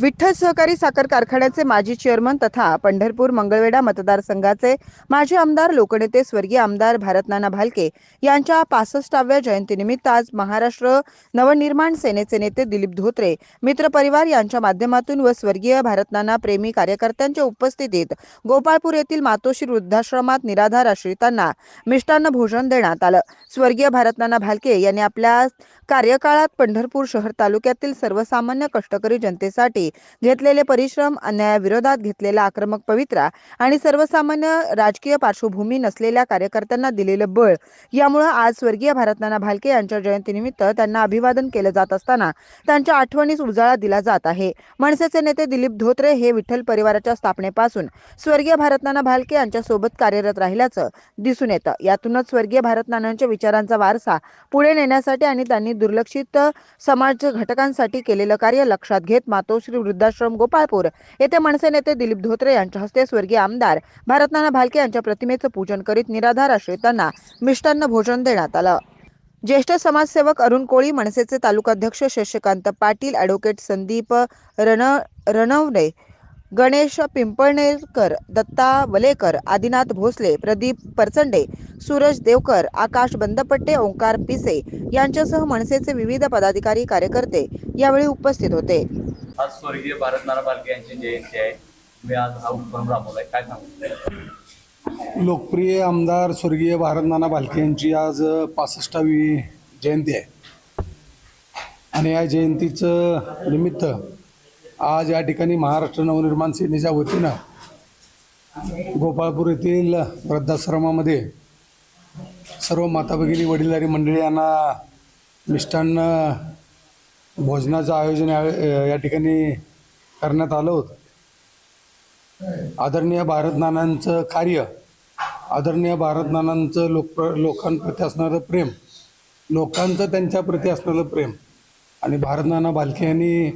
विठ्ठल सहकारी साखर कारखान्याचे माजी चेअरमन तथा पंढरपूर मंगळवेढा मतदारसंघाचे माजी आमदार लोकनेते स्वर्गीय आमदार भारतनाना भालके यांच्या पासष्टाव्या जयंतीनिमित्त आज महाराष्ट्र नवनिर्माण सेनेचे नेते दिलीप धोत्रे मित्रपरिवार यांच्या माध्यमातून व स्वर्गीय भारतनाना प्रेमी कार्यकर्त्यांच्या उपस्थितीत गोपाळपूर येथील मातोश्री वृद्धाश्रमात निराधार आश्रितांना मिष्टान्न भोजन देण्यात आलं. स्वर्गीय भारतनाना भालके यांनी आपल्या कार्यकाळात पंढरपूर शहर तालुक्यातील सर्वसामान्य कष्टकरी जनतेसाठी घेतलेले परिश्रम अन्यायाविरोधात घेतलेला आक्रमक पवित्रा आणि सर्वसामान्य राजकीय पार्श्वभूमी नसलेल्या कार्यकर्त्यांना दिलेलं बळ यामुळे आज स्वर्गीय भारतनाना भालके यांच्या जयंतीनिमित्त त्यांना अभिवादन केलं जात असताना त्यांच्या आठवणीस उजाळा दिला जात आहे. मनसेचे नेते दिलीप धोत्रे हे विठ्ठल परिवाराच्या स्थापनेपासून स्वर्गीय भारतनाना भालके यांच्या सोबत कार्यरत राहिल्याचं दिसून येतं. यातूनच स्वर्गीय भारतनानांच्या विचारांचा वारसा पुढे नेण्यासाठी आणि त्यांनी दुर्लक्षित समाज घटकांसाठी केलेलं कार्य लक्षात घेत मातोश्री वृद्धाश्रम गोपाळपूर येथे मनसे नेते दिलीप धोत्रे यांच्या हस्ते स्वर्गीय आमदार भारतनाना भालके यांच्या प्रतिमेचं पूजन करीत निराधार आश्रितांना मिष्टान्न भोजन देण्यात आलं. ज्येष्ठ समाजसेवक अरुण कोळी मनसेचे तालुकाध्यक्ष शशिकांत पाटील ॲडव्होकेट संदीप रण रणवणे गणेश पिंपळणेकर दत्ता वलेकर आदिनाथ भोसले प्रदीप परचंडे सूरज देवकर आकाश बंदपट्टे ओंकार पिसे यांच्यासह मनसेचे विविध पदाधिकारी कार्यकर्ते यावेळी उपस्थित होते. आज स्वर्गीय भारतनाना बालके यांची जयंती आहे. मी आज हा उपक्रम राबवलाय. काय सांगू? लोकप्रिय आमदार स्वर्गीय भारतनाना भालके यांची आज पासष्टावी जयंती आहे. आणि या जयंतीचं निमित्त आज या ठिकाणी महाराष्ट्र नवनिर्माण सेनेच्या वतीनं गोपाळपूर येथील वृद्धाश्रमामध्ये सर्व माता भगिनी वडीलधारी मंडळी यांना मिष्टान्न भोजनाचं आयोजन या या ठिकाणी करण्यात आलं होतं. आदरणीय भारतनानांचं कार्य आदरणीय भारतनानांचं लोक लोकांप्रती असणारं प्रेम लोकांचं त्यांच्याप्रती असणारं प्रेम आणि भारतनाना भालके यांनी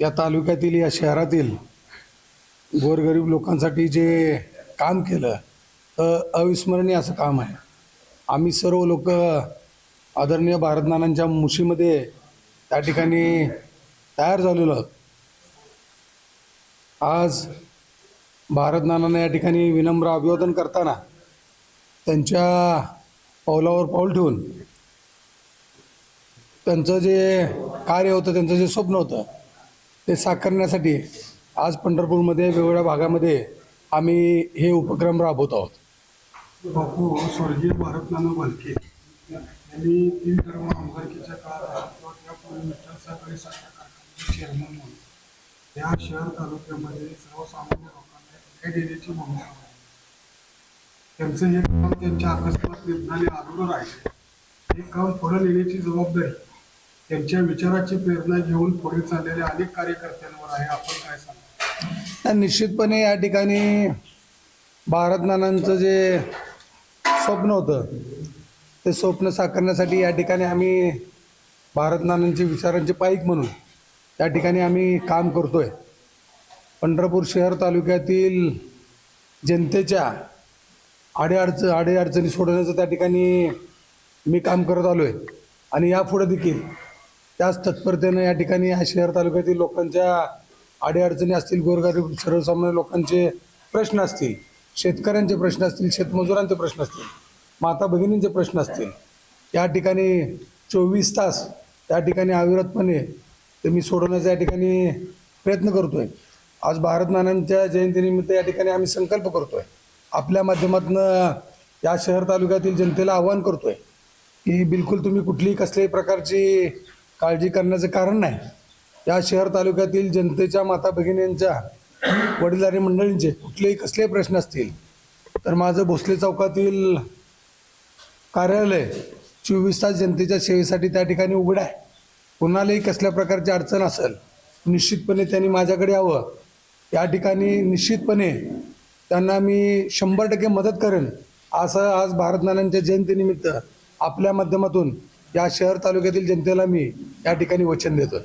या तालुक्यातील या शहरातील गोरगरीब लोकांसाठी जे काम केलं तर अविस्मरणीय असं काम आहे. आम्ही सर्व लोक आदरणीय भारतनानांच्या मुशीमध्ये त्या ठिकाणी तयार झालेलो आहोत. आज भारतनानांना या ठिकाणी विनम्र अभिवादन करताना त्यांच्या पावलावर पाऊल ठेवून त्यांचं जे कार्य होतं त्यांचं जे स्वप्न होतं ते साकारण्यासाठी आज पंढरपूरमध्ये वेगवेगळ्या भागामध्ये आम्ही हे उपक्रम राबवत आहोत. बापू स्वर्गीय भारतनाना बालके. यांनी तीन धर्म आमदारकीच्या काळात त्यापूर्वी विठ्ठल सहकारी साखर कारखान्याचे चेअरमन म्हणून या शहर तालुक्यामध्ये सर्वसामान्य लोकांना न्याय देण्याची भूमिका त्यांचं हे काम त्यांच्या अकस्मात निघणारे अधुरं आहे हे काम पुढे नेण्याची जबाबदारी. त्यांच्या विचाराची प्रेरणा घेऊन पुढे चाललेल्या अनेक कार्यकर्त्यांवर आहे. आपण काय सांगा? तर निश्चितपणे या ठिकाणी भारतनानांचं जे स्वप्न होतं ते स्वप्न साकारण्यासाठी या ठिकाणी आम्ही भारतनानांचे विचारांचे पाईक म्हणून या ठिकाणी आम्ही काम करतो आहे पंढरपूर शहर तालुक्यातील जनतेच्या अडीअडचण अडीअडचणी सोडवण्याचं त्या ठिकाणी मी काम करत आलो आहे आणि यापुढे देखील त्याच तत्परतेनं या ठिकाणी या शहर तालुक्यातील लोकांच्या अडीअडचणी असतील गोरगरीब सर्वसामान्य लोकांचे प्रश्न असतील शेतकऱ्यांचे प्रश्न असतील शेतमजुरांचे प्रश्न असतील माता भगिनींचे प्रश्न असतील या ठिकाणी चोवीस तास त्या ठिकाणी अविरतपणे ते मी सोडवण्याचा या ठिकाणी प्रयत्न करतो आहे आज भारतमानांच्या जयंतीनिमित्त या ठिकाणी आम्ही संकल्प करतो आहे आपल्या माध्यमातून या शहर तालुक्यातील जनतेला आवाहन करतो आहे की बिलकुल तुम्ही कुठलीही कसल्याही प्रकारची काळजी करण्याचं कारण नाही. या शहर तालुक्यातील जनतेच्या माता भगिनींच्या वडीलधारी मंडळींचे कुठलेही कसलेही प्रश्न असतील तर माझं भोसले चौकातील कार्यालय चोवीस तास जनतेच्या सेवेसाठी त्या ठिकाणी उघडं आहे. कुणालाही कसल्या प्रकारची अडचण असेल निश्चितपणे त्यांनी माझ्याकडे यावं. या ठिकाणी निश्चितपणे त्यांना मी शंभर टक्के मदत करेन. असं आज भारत जयंतीनिमित्त आपल्या माध्यमातून या शहर तालुक्यातील जनतेला मी या ठिकाणी वचन देतो